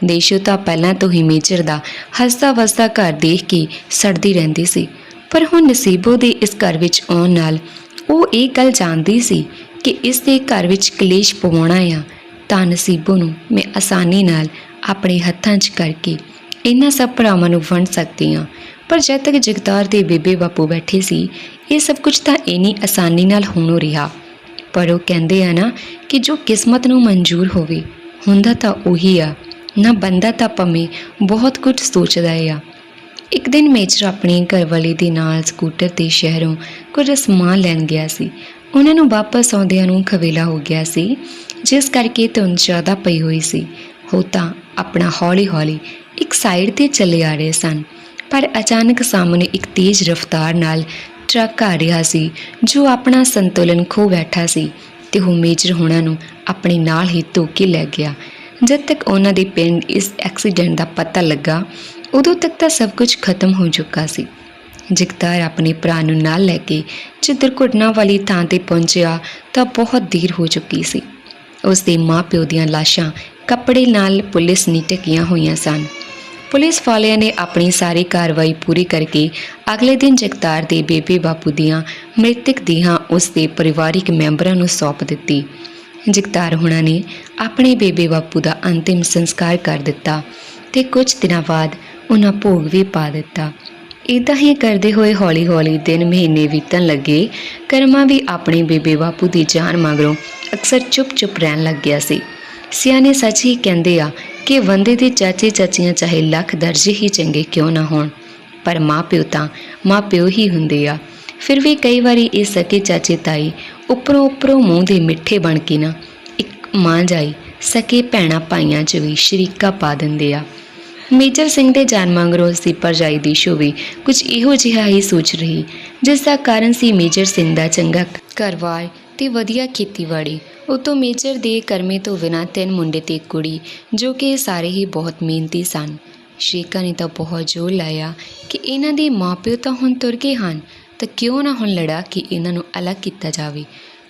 ਦੇਸ਼ੋ ਤਾਂ ਪਹਿਲਾਂ ਤੋਂ ਹੀ ਮੇਜਰ ਦਾ ਹੱਸਦਾ ਵਸਦਾ ਘਰ ਦੇਖ ਕੇ ਸੜਦੀ ਰਹਿੰਦੀ ਸੀ। ਪਰ ਹੁਣ ਨਸੀਬੋ ਦੇ ਇਸ ਘਰ ਵਿੱਚ ਆਉਣ ਨਾਲ ਉਹ ਇਹ ਗੱਲ ਜਾਣਦੀ ਸੀ ਕਿ ਇਸ ਦੇ ਘਰ ਵਿੱਚ ਕਲੇਸ਼ ਪਵਾਉਣਾ ਆ, ਤਾਂ ਨਸੀਬੋ ਨੂੰ ਮੈਂ ਆਸਾਨੀ ਨਾਲ ਆਪਣੇ ਹੱਥਾਂ 'ਚ ਕਰਕੇ ਇਹਨਾਂ ਸਭ ਭਰਾਵਾਂ ਨੂੰ ਵੰਡ ਸਕਦੀ ਹਾਂ। ਪਰ ਜਦ ਤੱਕ ਜਗਤਾਰ ਦੇ ਬੇਬੇ ਬਾਪੂ ਬੈਠੇ ਸੀ, ਇਹ ਸਭ ਕੁਝ ਤਾਂ ਇੰਨੀ ਆਸਾਨੀ ਨਾਲ ਹੋਣੋ ਰਿਹਾ। ਪਰ ਉਹ ਕਹਿੰਦੇ ਆ ਨਾ ਕਿ ਜੋ ਕਿਸਮਤ ਨੂੰ ਮਨਜ਼ੂਰ ਹੋਵੇ, ਹੁੰਦਾ ਤਾਂ ਉਹੀ ਆ, ਨਾ ਬੰਦਾ ਤਾਂ ਭਵੇਂ ਬਹੁਤ ਕੁਝ ਸੋਚਦਾ ਆ। ਇੱਕ ਦਿਨ ਮੇਜਰ ਆਪਣੇ ਘਰਵਾਲੇ ਦੇ ਨਾਲ ਸਕੂਟਰ ਤੇ ਸ਼ਹਿਰੋਂ ਕੁਝ ਸਮਾਨ ਲੈਣ ਗਿਆ ਸੀ। ਉਹਨਾਂ ਨੂੰ ਵਾਪਸ ਆਉਂਦਿਆਂ ਨੂੰ ਖਵੇਲਾ ਹੋ ਗਿਆ ਸੀ, ਜਿਸ ਕਰਕੇ ਧੁੰਦ ਜ਼ਿਆਦਾ ਪਈ ਹੋਈ ਸੀ। ਉਹ ਤਾਂ ਆਪਣਾ ਹੌਲੀ-ਹੌਲੀ ਇੱਕ ਸਾਈਡ ਤੇ ਚੱਲੇ ਆ ਰਹੇ ਸਨ, ਪਰ ਅਚਾਨਕ ਸਾਹਮਣੇ ਇੱਕ ਤੇਜ਼ ਰਫ਼ਤਾਰ ਨਾਲ ਟਰੱਕ ਆ ਰਿਹਾ ਸੀ, ਜੋ ਆਪਣਾ ਸੰਤੁਲਨ ਖੋ ਬੈਠਾ ਸੀ ਤੇ ਉਹ ਮੇਜਰ ਹੋਣਾ ਨੂੰ ਆਪਣੇ ਨਾਲ ਹੀ ਧੋ ਕੇ ਲੈ ਗਿਆ। ਜਦ ਤੱਕ ਉਹਨਾਂ ਦੇ ਪਿੰਡ ਇਸ ਐਕਸੀਡੈਂਟ ਦਾ ਪਤਾ ਲੱਗਾ, ਉਦੋਂ ਤੱਕ ਤਾਂ ਸਭ ਕੁਝ ਖਤਮ ਹੋ ਚੁੱਕਾ ਸੀ। ਜਗਤਾਰ ਆਪਣੇ ਭਰਾ ਨੂੰ ਨਾਲ ਲੈ ਕੇ ਜਿੱਧਰ ਘੁਟਨਾ ਵਾਲੀ ਥਾਂ ਤੇ ਪਹੁੰਚਿਆ ਤਾਂ ਬਹੁਤ ਦੇਰ ਹੋ ਚੁੱਕੀ ਸੀ। ਉਸ ਦੇ ਮਾਪਿਓ ਦੀਆਂ ਲਾਸ਼ਾਂ ਕੱਪੜੇ ਨਾਲ ਪੁਲਿਸ ਨੇ ਢਕੀਆਂ ਹੋਈਆਂ ਸਨ। ਪੁਲਿਸ ਵਾਲਿਆਂ ਨੇ ਆਪਣੀ ਸਾਰੀ ਕਾਰਵਾਈ ਪੂਰੀ ਕਰਕੇ ਅਗਲੇ ਦਿਨ ਜਗਤਾਰ ਦੇ ਬੇਬੇ ਬਾਪੂ ਦੀਆਂ ਮ੍ਰਿਤਕ ਦੇਹਾਂ ਉਸ ਦੇ ਪਰਿਵਾਰਿਕ ਮੈਂਬਰਾਂ ਨੂੰ ਸੌਂਪ ਦਿੱਤੀ। ਜਗਤਾਰ ਹੁਣਾਂ ਨੇ ਆਪਣੇ ਬੇਬੇ ਬਾਪੂ ਦਾ ਅੰਤਿਮ ਸੰਸਕਾਰ ਕਰ ਦਿੱਤਾ ਤੇ ਕੁਝ ਦਿਨਾਂ ਬਾਅਦ ਉਹਨਾਂ ਭੋਗ ਵੀ ਪਾ ਦਿੱਤਾ। ਇਦਾਂ ਹੀ ਕਰਦੇ ਹੋਏ ਹੌਲੀ-ਹੌਲੀ ਦਿਨ ਮਹੀਨੇ ਬੀਤਣ ਲੱਗੇ, ਕਰਮਾ ਵੀ ਆਪਣੇ ਬੇਬੇ ਬਾਪੂ ਦੀ ਜਾਨ ਮਗਰੋਂ ਅਕਸਰ ਚੁੱਪ-ਚੁੱਪ ਰਹਿਣ ਲੱਗ ਗਿਆ ਸੀ। ਸਿਆਣੇ ਸੱਚ ਹੀ ਕਹਿੰਦੇ ਆ ਕਿ ਬੰਦੇ ਦੇ ਚਾਚੇ ਚਾਚੀਆਂ ਚਾਹੇ ਲੱਖ ਦਰਜੇ ਹੀ ਚੰਗੇ ਕਿਉਂ ਨਾ ਹੋਣ, ਪਰ ਮਾਪਿਓ ਤਾਂ ਮਾਪਿਓ ਹੀ ਹੁੰਦੇ ਆ। ਫਿਰ ਵੀ ਕਈ ਵਾਰੀ ਇਹ ਸਕੇ ਚਾਚੇ ਤਾਈ ਉੱਪਰੋਂ ਉੱਪਰੋਂ ਮੂੰਹ ਦੇ ਮਿੱਠੇ ਬਣ ਕੇ ਨਾ ਇੱਕ ਮਾਂ ਜਾਈ, ਸਕੇ ਭੈਣਾ ਭਾਈਆਂ 'ਚ ਵੀ ਸ਼ਰੀਕਾ ਪਾ ਦਿੰਦੇ ਆ। ਮੇਜਰ ਸਿੰਘ ਦੇ ਜਾਨ ਮੰਗਰੋਂ ਸੀ ਪਰਜਾਈ ਦੀ ਸ਼ੋ ਵੀ ਕੁਝ ਇਹੋ ਜਿਹਾ ਹੀ ਸੋਚ ਰਹੀ, ਜਿਸ ਦਾ ਕਾਰਨ ਸੀ ਮੇਜਰ ਸਿੰਘ ਦਾ ਚੰਗਾ ਘਰਵਾਰ ਤੇ ਵਧੀਆ ਖੇਤੀਬਾੜੀ। ਉਤੋਂ ਮੇਜਰ ਦੇ ਕਰਮੇ ਤੋਂ ਬਿਨਾਂ ਤਿੰਨ ਮੁੰਡੇ ਤੇ ਇੱਕ ਕੁੜੀ, ਜੋ ਕਿ ਸਾਰੇ ਹੀ ਬਹੁਤ ਮਿਹਨਤੀ ਸਨ। ਸ਼ੇਖਾ ਨੇ ਤਾਂ ਬਹੁਤ ਜ਼ੋਰ ਲਾਇਆ ਕਿ ਇਹਨਾਂ ਦੇ ਮਾਪਿਓ ਤਾਂ ਹੁਣ ਤੁਰ ਗਏ ਹਨ, ਤਾਂ ਕਿਉਂ ਨਾ ਹੁਣ ਲੜਾ ਕਿ ਇਹਨਾਂ ਨੂੰ ਅਲੱਗ ਕੀਤਾ ਜਾਵੇ।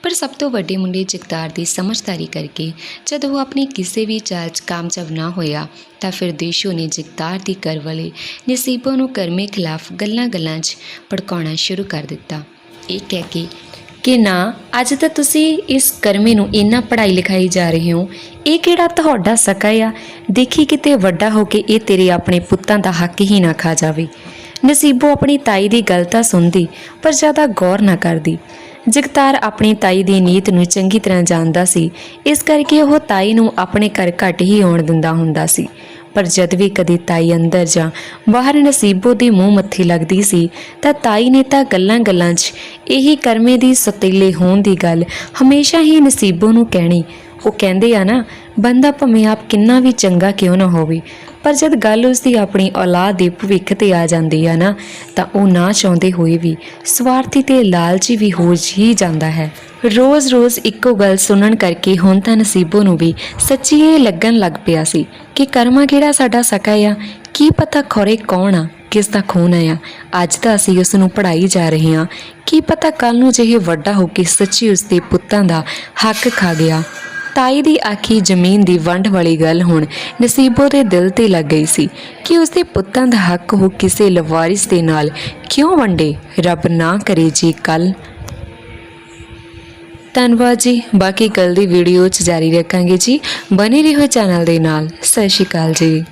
ਪਰ ਸਭ ਤੋਂ ਵੱਡੇ ਮੁੰਡੇ ਜਗਤਾਰ ਦੀ ਸਮਝਦਾਰੀ ਕਰਕੇ ਜਦ ਉਹ ਆਪਣੀ ਕਿਸੇ ਵੀ ਚਾਲ 'ਚ ਕਾਮਯਾਬ ਨਾ ਹੋਇਆ ਤਾਂ ਫਿਰ ਦੇਸ਼ੋ ਨੇ ਜਗਤਾਰ ਦੀ ਘਰ ਵਾਲੇ ਨਸੀਬੋ ਨੂੰ ਕਰਮੇ ਖਿਲਾਫ ਗੱਲਾਂ-ਗੱਲਾਂ 'ਚ ਭੜਕਾਉਣਾ ਸ਼ੁਰੂ ਕਰ ਦਿੱਤਾ। ਇਹ ਕਹਿ ਕੇ ਕਿ ਨਾ, ਅੱਜ ਤਾਂ ਤੁਸੀਂ ਇਸ ਕਰਮੇ ਨੂੰ ਇੰਨਾ ਪੜ੍ਹਾਈ ਲਿਖਾਈ ਜਾ ਰਹੇ ਹੋ, ਇਹ ਕਿਹੜਾ ਤੁਹਾਡਾ ਸਕਾ ਆ? ਦੇਖੀ ਕਿਤੇ ਵੱਡਾ ਹੋ ਕੇ ਇਹ ਤੇਰੇ ਆਪਣੇ ਪੁੱਤਾਂ ਦਾ ਹੱਕ ਹੀ ਨਾ ਖਾ ਜਾਵੇ। ਨਸੀਬੋ ਆਪਣੀ ਤਾਈ ਦੀ ਗੱਲ ਤਾਂ ਸੁਣਦੀ, ਪਰ ਜ਼ਿਆਦਾ ਗੌਰ ਨਾ ਕਰਦੀ। ਜਗਤਾਰ ਆਪਣੀ ਤਾਈ ਦੀ ਨੀਤ ਨੂੰ ਚੰਗੀ ਤਰ੍ਹਾਂ ਜਾਣਦਾ ਸੀ। ਇਸ ਕਰਕੇ ਉਹ ਤਾਈ ਨੂੰ ਆਪਣੇ ਘਰ ਘੱਟ ਹੀ ਆਉਣ ਦਿੰਦਾ ਹੁੰਦਾ ਸੀ। ਪਰ ਜਦ ਵੀ ਕਦੀ ਤਾਈ ਅੰਦਰ ਜਾਂ ਬਾਹਰ ਨਸੀਬੋ ਦੇ ਮੂੰਹ ਮੱਥੇ ਲੱਗਦੀ ਸੀ, ਤਾਂ ਤਾਈ ਨੇ ਤਾਂ ਗੱਲਾਂ-ਗੱਲਾਂ 'ਚ ਇਹੀ ਕਰਮੇ ਦੀ ਸਤੀਲੇ ਹੋਣ ਦੀ ਗੱਲ ਹਮੇਸ਼ਾ ਹੀ ਨਸੀਬੋ ਨੂੰ ਕਹਿਣੀ। ਉਹ ਕਹਿੰਦੇ ਆ ਨਾ, ਬੰਦਾ ਭਵੇਂ ਆਪ ਕਿੰਨਾ ਵੀ ਚੰਗਾ ਕਿਉਂ ਨਾ ਹੋਵੇ ਪਰ ਜਦ ਗੱਲ ਉਸ ਦੀ ਆਪਣੀ ਔਲਾਦ ਦੇ ਭਵਿੱਖ ਤੇ ਆ ਜਾਂਦੀ ਆ ਨਾ, ਤਾਂ ਉਹ ਨਾ ਚਾਹੁੰਦੇ ਹੋਏ ਵੀ ਸਵਾਰਥੀ ਤੇ ਲਾਲਚੀ ਵੀ ਹੋ ਹੀ ਜਾਂਦਾ ਹੈ। ਰੋਜ਼-ਰੋਜ਼ ਇੱਕੋ ਗੱਲ ਸੁਣਨ ਕਰਕੇ ਹੁਣ ਤਾਂ ਨਸੀਬੋ ਨੂੰ ਵੀ ਸੱਚੀ ਇਹ ਲੱਗਣ ਲੱਗ ਪਿਆ ਸੀ ਕਿ ਕਰਮਾ ਕਿਹੜਾ ਸਾਡਾ ਸਕਾ ਆ, ਕੀ ਪਤਾ ਖੋਰੇ ਕੌਣ ਆ, ਕਿਸ ਦਾ ਖੂਨ ਆ ਅੱਜ ਤਾਂ ਅਸੀਂ ਉਸ ਨੂੰ ਪੜਾਈ ਜਾ ਰਹੇ ਹਾਂ। ਕੀ ਪਤਾ ਕੱਲ ਨੂੰ ਜਿਹੇ ਵੱਡਾ ਹੋ ਕੇ ਸੱਚੀ ਉਸ ਦੇ ਪੁੱਤਾਂ ਦਾ ਹੱਕ ਖਾ ਗਿਆ। ਤਾਈ ਦੀ ਆਖੀ ਜ਼ਮੀਨ ਦੀ ਵੰਡ ਵਾਲੀ ਗੱਲ ਹੁਣ ਨਸੀਬੋ ਦੇ ਦਿਲ ਤੇ ਲੱਗ ਗਈ ਸੀ ਕਿ ਉਸਦੇ ਪੁੱਤਾਂ ਦਾ ਹੱਕ ਉਹ ਕਿਸੇ ਲਵਾਰਿਸ ਦੇ ਨਾਲ ਕਿਉਂ ਵੰਡੇ? ਰੱਬ ਨਾ ਕਰੇ ਜੀ ਕੱਲ। ਧੰਨਵਾਦ ਜੀ। ਬਾਕੀ ਕੱਲ ਦੀ ਵੀਡੀਓ ਚ ਜਾਰੀ ਰੱਖਾਂਗੇ ਜੀ। ਬਨੇ ਰਹੋ ਚੈਨਲ ਦੇ ਨਾਲ। ਸਤਿ ਸ਼੍ਰੀ ਅਕਾਲ ਜੀ।